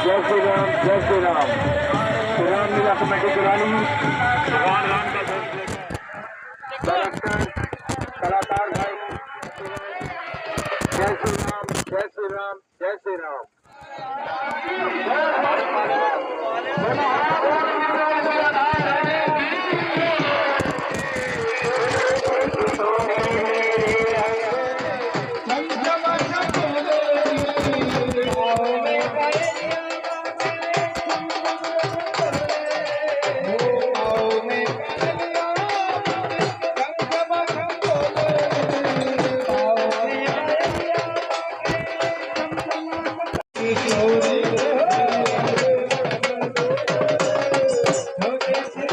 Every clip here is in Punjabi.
ਜੈ ਸ਼੍ਰੀ ਰਾਮ ਜੈ ਸ਼੍ਰੀ ਰਾਮ ਸ਼੍ਰੀ ਰਾਮ ਲੀਲਾ ਕਮੇਟੀ ਗੁਰਾਨੀ ਭਗਵਾਨ ਰਾਮ ਦਾ ਜੋਸ਼ ਲੇਕਰ ਕਲਾਕਾਰ ਭਾਈ ਜੈ ਸ਼੍ਰੀ ਰਾਮ ਜੈ ਸ਼੍ਰੀ ਰਾਮ ਜੈ ਸ਼੍ਰੀ ਰਾਮ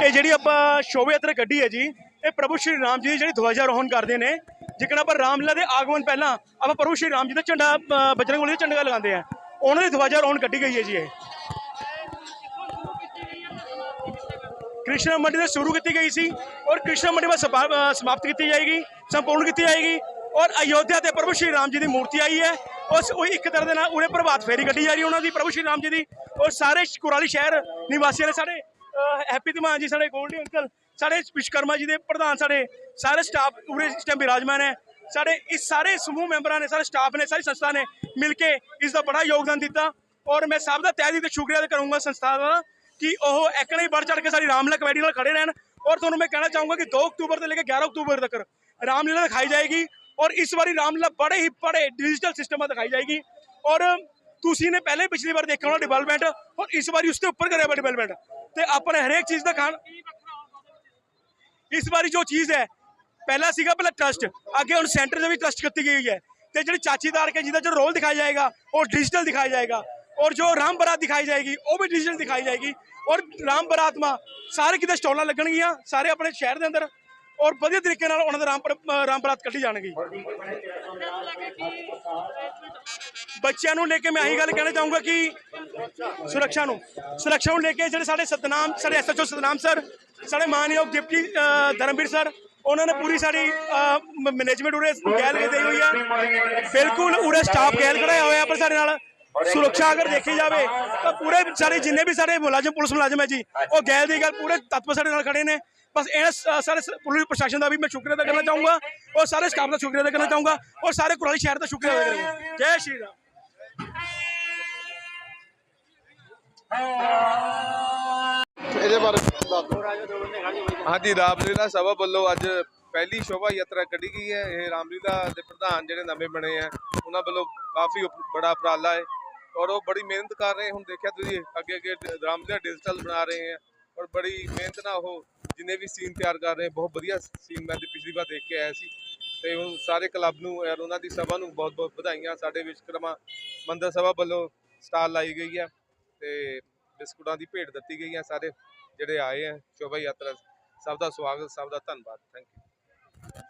ਇਹ ਜਿਹੜੀ ਆਪਾਂ ਸ਼ੋਭਾ ਯਾਤਰਾ ਕੱਢੀ ਹੈ ਜੀ ਇਹ ਪ੍ਰਭੂ ਸ਼੍ਰੀ ਰਾਮ ਜੀ ਦੀ ਜਿਹੜੀ ਧਵਜਾ ਰੋਹਣ ਕਰਦੇ ਨੇ ਜਿਕਣਾ ਆਪਾਂ ਰਾਮਲੀਲਾ ਦੇ ਆਗਮਨ ਪਹਿਲਾਂ ਆਪਾਂ ਪ੍ਰਭੂ ਸ਼੍ਰੀ ਰਾਮ ਜੀ ਦਾ ਝੰਡਾ ਬਜਰੰਗ ਬਲੀ ਦਾ ਝੰਡਾ ਲਗਾਉਂਦੇ ਆ ਉਹਨਾਂ ਦੀ ਧਵਜਾ ਰੋਹਣ ਕੱਢੀ ਗਈ ਹੈ ਜੀ ਇਹ। ਕ੍ਰਿਸ਼ਨ ਮੰਡੀ ਤੋਂ ਸ਼ੁਰੂ ਕੀਤੀ ਗਈ ਸੀ ਔਰ ਕ੍ਰਿਸ਼ਨ ਮੰਡੀ ਵਿੱਚ ਸਮਾਪਤ ਕੀਤੀ ਜਾਏਗੀ ਸੰਪੂਰਨ ਕੀਤੀ ਜਾਏਗੀ। ਔਰ ਅਯੋਧਿਆ ਤੇ ਪ੍ਰਭੂ ਸ਼੍ਰੀ ਰਾਮ ਜੀ ਦੀ ਮੂਰਤੀ ਆਈ ਹੈ। ਉਸ ਉਹ ਇੱਕ ਤਰ੍ਹਾਂ ਦੇ ਨਾਲ ਉਹਨੇ ਪ੍ਰਭਾਤ ਫੇਰੀ ਕੱਢੀ ਜਾ ਰਹੀ ਉਹਨਾਂ ਦੀ, ਪ੍ਰਭੂ ਸ਼੍ਰੀ ਰਾਮ ਜੀ ਦੀ। ਔਰ ਸਾਰੇ ਕੁਰਾਲੀ ਸ਼ਹਿਰ ਨਿਵਾਸੀਆਂ ਨੇ ਸਾਡੇ ਹੈਪੀ ਧਮਾਨ ਜੀ, ਸਾਡੇ ਗੋਲਡੀ ਅੰਕਲ, ਸਾਡੇ ਵਿਸ਼ਕਰਮਾ ਜੀ ਦੇ ਪ੍ਰਧਾਨ, ਸਾਡੇ ਸਾਰੇ ਸਟਾਫ ਪੂਰੇ ਇਸ ਟਾਈਮ ਵਿਰਾਜਮਾਨ ਹੈ। ਸਾਡੇ ਇਸ ਸਾਰੇ ਸਮੂਹ ਮੈਂਬਰਾਂ ਨੇ, ਸਾਰੇ ਸਟਾਫ ਨੇ, ਸਾਰੀ ਸੰਸਥਾ ਨੇ ਮਿਲ ਕੇ ਇਸ ਦਾ ਬੜਾ ਯੋਗਦਾਨ ਦਿੱਤਾ। ਔਰ ਮੈਂ ਸਭ ਦਾ ਤਹਿ ਦਿਲ ਤੋਂ ਸ਼ੁਕਰੀਆ ਅਦਾ ਕਰੂੰਗਾ ਸੰਸਥਾ ਦਾ ਕਿ ਉਹ ਇੱਕ ਨਹੀਂ ਵੱਧ ਚੜ ਕੇ ਸਾਡੀ ਰਾਮਲੀਲਾ ਕਮੇਟੀ ਨਾਲ ਖੜੇ ਰਹਿਣ। ਔਰ ਤੁਹਾਨੂੰ ਮੈਂ ਕਹਿਣਾ ਚਾਹੂੰਗਾ ਕਿ 2 ਅਕਤੂਬਰ ਤੋਂ ਲੈ ਕੇ 11 ਅਕਤੂਬਰ ਤੱਕ ਰਾਮਲੀਲਾ ਦਿਖਾਈ ਜਾਏਗੀ। ਔਰ ਇਸ ਵਾਰੀ ਰਾਮਲੀਲਾ ਬੜੇ ਹੀ ਬੜੇ ਡਿਜੀਟਲ ਸਿਸਟਮਾਂ ਦਿਖਾਈ ਜਾਏਗੀ। ਔਰ ਤੁਸੀਂ ਨੇ ਪਹਿਲੇ ਪਿਛਲੀ ਵਾਰ ਦੇਖਿਆ ਹੋਣਾ ਡਿਵੈਲਪਮੈਂਟ ਔਰ ਇਸ ਵਾਰੀ ਉਸ ਤੋਂ ਉੱਪਰ ਕਰਿਆ ਹੋਇਆ ਡਿਵੈਲਪਮੈਂਟ ਤੇ ਆਪਣੇ ਹਰੇਕ ਚੀਜ਼ ਦਾ ਖਾਣ ਇਸ ਵਾਰੀ ਜੋ ਚੀਜ਼ ਹੈ, ਪਹਿਲਾ ਸੀਗਾ ਪਹਿਲਾਂ ਟਰਸਟ ਅੱਗੇ ਹੁਣ ਸੈਂਟਰ ਦੇ ਵੀ ਟਰਸਟ ਕੀਤੀ ਗਈ ਹੈ। ਤੇ ਜਿਹੜੀ ਚਾਚੀਦਾਰ ਕੇ ਜਿਹਦਾ ਜੋ ਰੋਲ ਦਿਖਾਇਆ ਜਾਏਗਾ, ਉਹ ਡਿਜੀਟਲ ਦਿਖਾਇਆ ਜਾਏਗਾ। ਔਰ ਜੋ ਰਾਮ ਬਰਾਤ ਦਿਖਾਈ ਜਾਏਗੀ, ਉਹ ਵੀ ਡਿਜੀਟਲ ਦਿਖਾਈ ਜਾਏਗੀ। ਔਰ ਰਾਮ ਬਰਾਤਮਾ ਸਾਰੇ ਕਿਤੇ ਸਟਾਲਾਂ ਲੱਗਣਗੀਆਂ, ਸਾਰੇ ਆਪਣੇ ਸ਼ਹਿਰ ਦੇ ਅੰਦਰ। ਔਰ ਵਧੀਆ ਤਰੀਕੇ ਨਾਲ ਉਹਨਾਂ ਦਾ ਰਾਮ ਪਰ- ਰਾਮ ਬਰਾਤ ਕੱਢੀ ਜਾਣਗੀ। ਬੱਚਿਆਂ ਨੂੰ ਲੈ ਕੇ ਮੈਂ ਆਹੀ ਗੱਲ ਕਹਿਣਾ ਚਾਹੂੰਗਾ ਕਿ ਸੁਰੱਖਿਆ ਨੂੰ ਸੁਰੱਖਿਆ ਨੂੰ ਲੈ ਕੇ ਜਿਹੜੇ ਸਾਡੇ ਸਤਨਾਮ ਸਾਡੇ ਐਸਐਚਓ ਸਤਨਾਮ ਸਰ ਸਾਡੇ ਮਾਨਯੋਗ ਡਿਪਟੀ ਅ, ਧਰਮਵੀਰ ਸਰ ਉਹਨਾਂ ਨੇ ਪੂਰੀ ਸਾਡੀ ਮੈਨੇਜਮੈਂਟ ਉਰੇ ਗੈਲ ਕੇ ਦੇਈ ਹੋਈ ਹੈ। ਬਿਲਕੁਲ ਉਰੇ ਸਟਾਫ ਗੈਲ ਖੜਾਇਆ ਹੋਇਆ ਪਰ ਸਾਡੇ ਨਾਲ ਸੁਰੱਖਿਆ ਅਗਰ ਦੇਖੀ ਜਾਵੇ ਤਾਂ ਪੂਰੇ ਸਾਰੇ ਜਿੰਨੇ ਵੀ ਸਾਡੇ ਮੁਲਾਜ਼ਮ ਪੁਲਿਸ ਮੁਲਾਜ਼ਮ ਹੈ ਜੀ ਉਹ ਗੈਲ ਦੀ ਗੱਲ ਪੂਰੇ ਤੱਤਵ ਸਾਡੇ ਨਾਲ ਖੜੇ ਨੇ। ਬਸ ਇਹਨਾਂ ਸ- ਸਾਰੇ ਪੁਲਿਸ ਪ੍ਰਸ਼ਾਸਨ ਦਾ ਵੀ ਮੈਂ ਸ਼ੁਕਰੀਆ ਅਦਾ ਕਰਨਾ ਚਾਹੂੰਗਾ ਔਰ ਸਾਰੇ ਸਟਾਫ ਦਾ ਸ਼ੁਕਰੀਆ ਅਦਾ ਕਰਨਾ ਚਾਹੂੰਗਾ ਔਰ ਸਾਰੇ ਕੁਰਾਲੀ ਸ਼ਹਿਰ ਦਾ ਸ਼ੁਕਰੀਆ ਅਦਾ ਕਰਾਂਗਾ। ਜੈ ਸ਼੍ਰੀ ਰਾਮ। ਇਹਦੇ ਬਾਰੇ ਹਾਂਜੀ ਰਾਮਲੀਲਾ ਸਭਾ ਵੱਲੋਂ ਅੱਜ ਪਹਿਲੀ ਸ਼ੋਭਾ ਯਾਤਰਾ ਕੱਢੀ ਗਈ ਹੈ। ਇਹ ਰਾਮਲੀਲਾ ਦੇ ਪ੍ਰਧਾਨ ਜਿਹੜੇ ਨਵੇਂ ਬਣੇ ਆ ਉਹਨਾਂ ਵੱਲੋਂ ਕਾਫੀ ਬੜਾ ਉਪਰਾਲਾ ਹੈ। ਔਰ ਉਹ ਬੜੀ ਮਿਹਨਤ ਕਰ ਰਹੇ ਹੁਣ ਦੇਖਿਆ ਤੁਸੀਂ ਅੱਗੇ ਅੱਗੇ ਡ- ਡਿਜੀਟਲ ਬਣਾ ਰਹੇ ਹੈ ਔਰ ਬੜੀ ਮਿਹਨਤ ਨਾਲ ਉਹ ਜਿੰਨੇ ਵੀ ਸੀਨ ਤਿਆਰ ਕਰ ਰਹੇ ਬਹੁਤ ਵਧੀਆ ਸੀਨ ਮੈਂ ਤੇ ਪਿਛਲੀ ਵਾਰ ਦੇਖ ਕੇ ਆਇਆ ਸੀ ਤੇ ਹੁਣ ਸਾਰੇ ਕਲੱਬ ਨੂੰ ਔਰ ਉਹਨਾਂ ਦੀ ਸਭਾ ਨੂੰ ਬਹੁਤ ਬਹੁਤ ਵਧਾਈਆਂ ਸਾਡੇ ਵਿਸ਼ਕਰਮਾ ਮੰਦਰ ਸਭਾ ਵੱਲੋਂ ਸਟਾਲ ਲਾਈ ਗਈ ਹੈ ਤੇ ਬਿਸਕੁਟਾਂ ਦੀ ਭੇਟ ਦਿੱਤੀ ਗਈ ਹੈ ਸਾਰੇ ਜਿਹੜੇ ਆਏ ਆ ਸ਼ੋਭਾ ਯਾਤਰਾ ਸਭ ਦਾ ਸਵਾਗਤ ਸਭ ਦਾ ਧੰਨਵਾਦ ਥੈਂਕ ਯੂ